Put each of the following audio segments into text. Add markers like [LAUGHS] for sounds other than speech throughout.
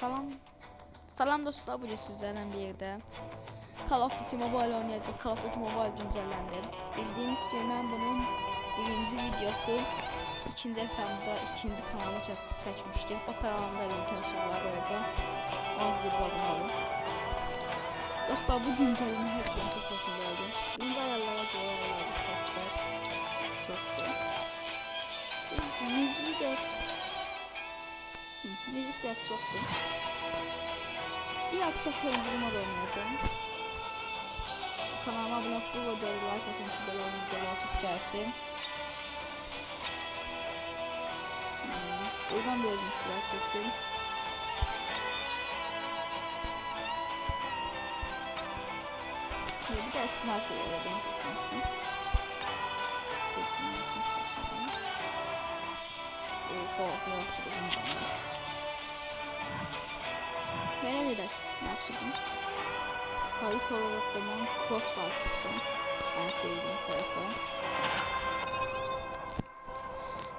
Salam. Salam dostlar, bugün sizlerle birlikte Call of Duty Mobile oynayacağız. Call of Duty Mobile güncellendi. Bildiğiniz gibi ben bunun birinci videosu ikinci hesabımda ikinci kanalı çekmiştim. O kanalımda linkini aşağıya koyacağım. Ona gidip abone olun. Dostlar bu güncelleme her şeyin çok hoşuma geldi. Şimdi ayarlara göre ayarladı sesler. Çoktu. Müziği de Hı, müzik biraz çoktu. Biraz çok oyunculuğuma da oynayacağım. Kanalıma abone olup bu videoyu like atın ki böyle oyun videolar çok gelsin. Hmm, Buradan bir özüm sıra seçin. Ve bir de sniper olarak seçmiştim. Yapmışlar şimdi. Oho, yaxşı bunu Belə gedək, yaxşıdır. Harita olarak da mən Crossfire kısım. En sevdiğim tarafı.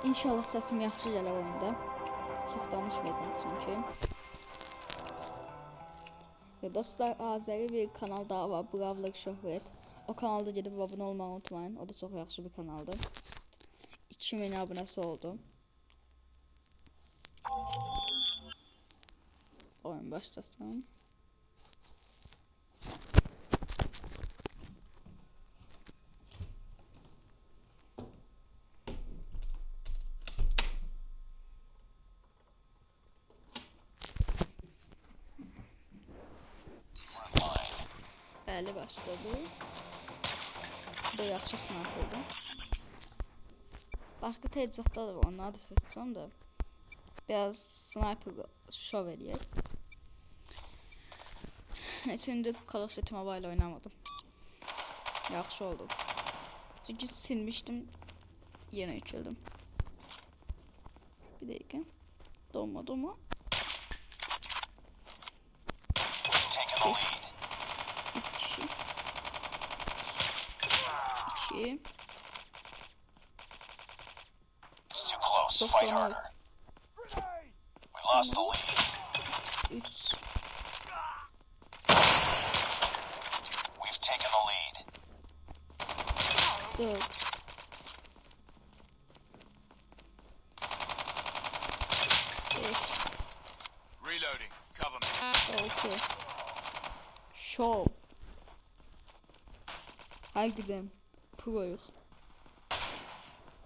İnşallah səsim yaxşı gələr oyunda. Çox danışmayacağım çünki. Ve dostlar Azeri bir kanal daha var. Bravlık Şöhret. O kanalda gidip abone olmayı unutmayın. O da çok yaxşı bir kanaldır. 2000 abonesi oldu. Oyun başlasın. Bəli başladı. Bu da yaxşı sınaqdır. Başqa təcihatlar da var, onları da seçsəm də. Biraz sniper şov eləyək. [LAUGHS] Şimdi Call of Duty Mobile oynamadım. Yaxşı oldu. Çünkü silmiştim. Yine yükledim. Bir dakika. The lead. İki. İki. It's too close. Fight harder. We lost the lead. Üç. We've taken the lead. Beş. Reloading. Cover me. Altı. Şov. Harbiden. Proyuk.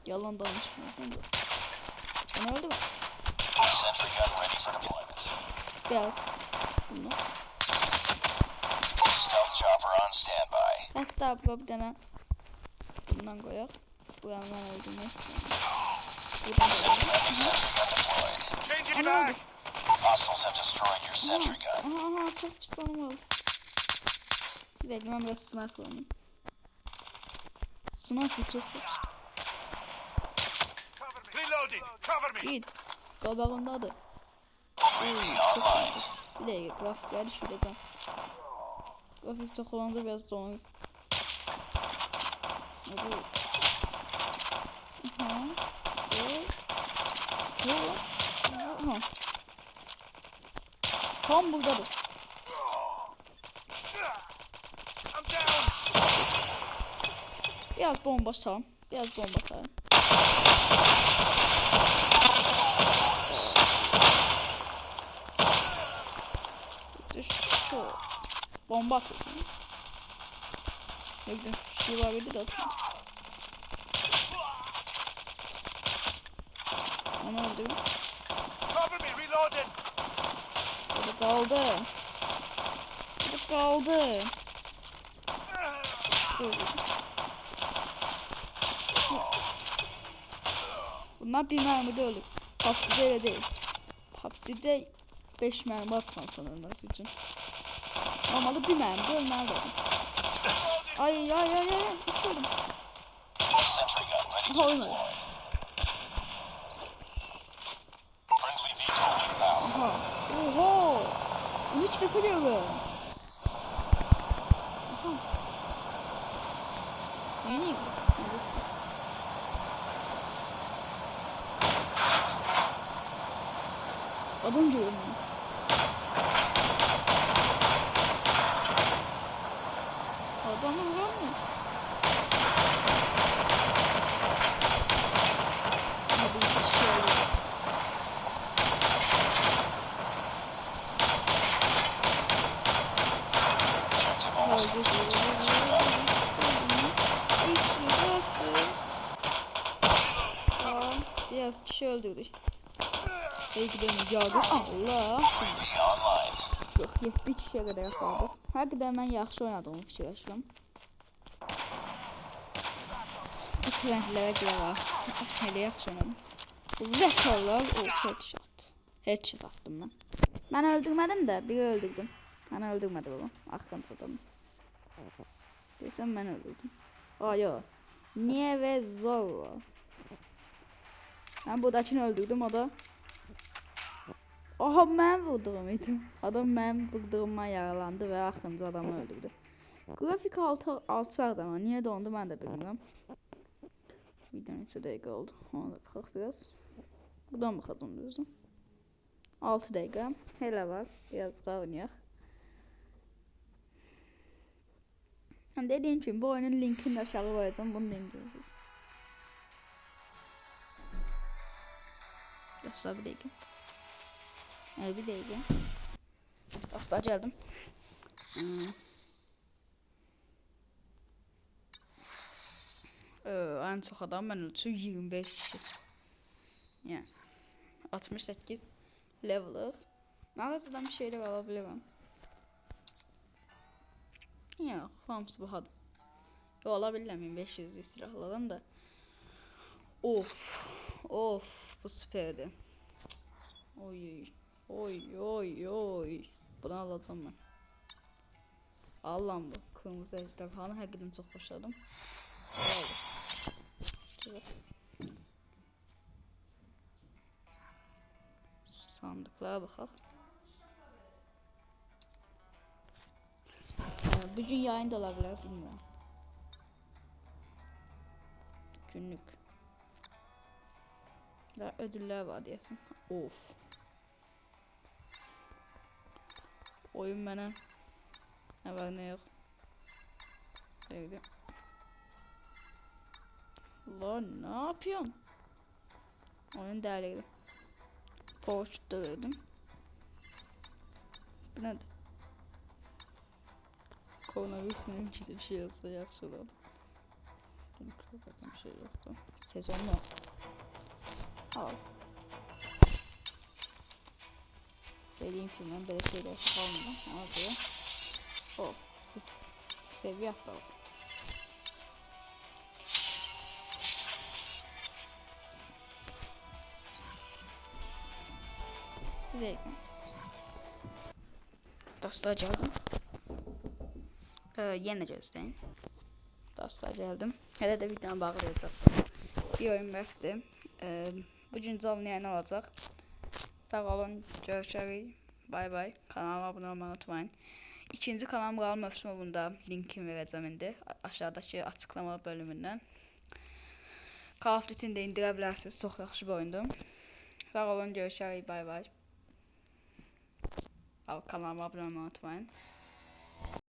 Yalan danışmıyorsan da. Ben öldüm. Sentry gun ready for deployment. Biraz. Bunu. Hatta burada bir tane bundan koyak. Burandan öldürmek istiyorum. Buradan Sentry koyak. Ana gun. Aha, aha çok pis canım oldu. Bir dakika ben biraz sniper oynayayım. Sniper çok pis. Git. İyi. Bir dakika grafikleri düşüreceğim. Grafik çok olanda biraz donuk. Hadi. Aha. Ve... Ve... Aha. Tam buradadır. Biraz bomba tam. Biraz bomba. Düş şu. Bomba atıyorsun. Yok bir var bir de atayım. Onu öldürdüm. Burada kaldı. Burada kaldı. Bunlar bir mermide ölür. PUBG'de öyle değil. PUBG'de 5 mermi atman sanırım için. Normalde bir mermide ölmez dedim. Ay ay ay ay. Tutuyorum. Daha oynadı. Oha. Oha. 13 defa diyorum. Yeniyim. Adam diyorum. Adamı. Hadi. Objective almost Oldu. complete. Tamam. Biraz kişi öldürdük. Belki de mücadele. Allah. UAV online. Yox, 7 kişiyə qədər yaxaldıq. Həqiqətən mən yaxşı oynadığımı fikirləşirəm. Trendlərə görə var. Elə yaxşı oynadım. Zəkalar o headshot. Headshot attım mən. Mən öldürmədim də, biri öldürdüm. Mən öldürmədim onu. Arxamca adamı. Desəm mən öldürdüm. Aa yo. Niye ve zor. Ben buradakini öldürdüm o da Aha mən vurduğum idi. Adam mən vurduğumdan yaralandı və axırıncı adamı öldürdü. Qrafik altı alçaq da amma niyə dondu mən də bilmirəm. Video neçə dəqiqə oldu? Ona da baxaq biraz. Buradan baxalım düzüm. 6 dəqiqə. Hələ var. Biraz daha oynayaq. Yani dediğim gibi bu oyunun linkini aşağı koyacağım. Bunu da indireceğiz. Dostlar bir dakika. Evet bir dakika. Dostlar geldim. Hmm. Ee, en çok adam ben ölçü 25 kişi. Yani 68 level'ıq. Mağazadan bir şeyler alabilirim. Yox, hamısı bahadır. Yo, ola bilirəm 1500 silahların da. Of, of, bu süperdi. Oy, oy, oy, oy. Bunu alacağım ben. Allah'ım bu kırmızı ejderhanı xoşladım. Aldım. Güzel. Sandıklara baxaq. Ee, Bugün yayın da olabilir bilmiyorum. Günlük. Daha ödüller var diyesin. Of. Oyun bana ne var ne yok. Sevdi. Lan ne yapıyorsun? Oyun değerliydi. Porsche da verdim. Bu nedir? Koronavirüsün içinde bir şey olsa yaxşı olardı. Kırmadan bir şey yoktu. Sezonlu. Al. Dediğim gibi ben böyle şeyler kalmadı. Ama böyle. Oh. Seviye atladı. Bir dakika. Dostlar geldim. Ee, yenə gözləyin. Dostlar gəldim. Hələ də videonu bağlayacaqdım. Bir oyun bəsdir. Ee, bu gün canlı yayın olacaq. Sağ olun, görüşərik. Bay bay. Kanalıma abunə olmayı unutmayın. İkinci kanalım Qalan Mövsümündə linkini verəcəm indi. Aşağıdakı açıqlama bölümündən. Call of Duty-ni də indirə bilərsiniz. Çox yaxşı bir oyundur. Sağ olun, görüşərik. Bay bay. Kanalıma abunə olmayı unutmayın.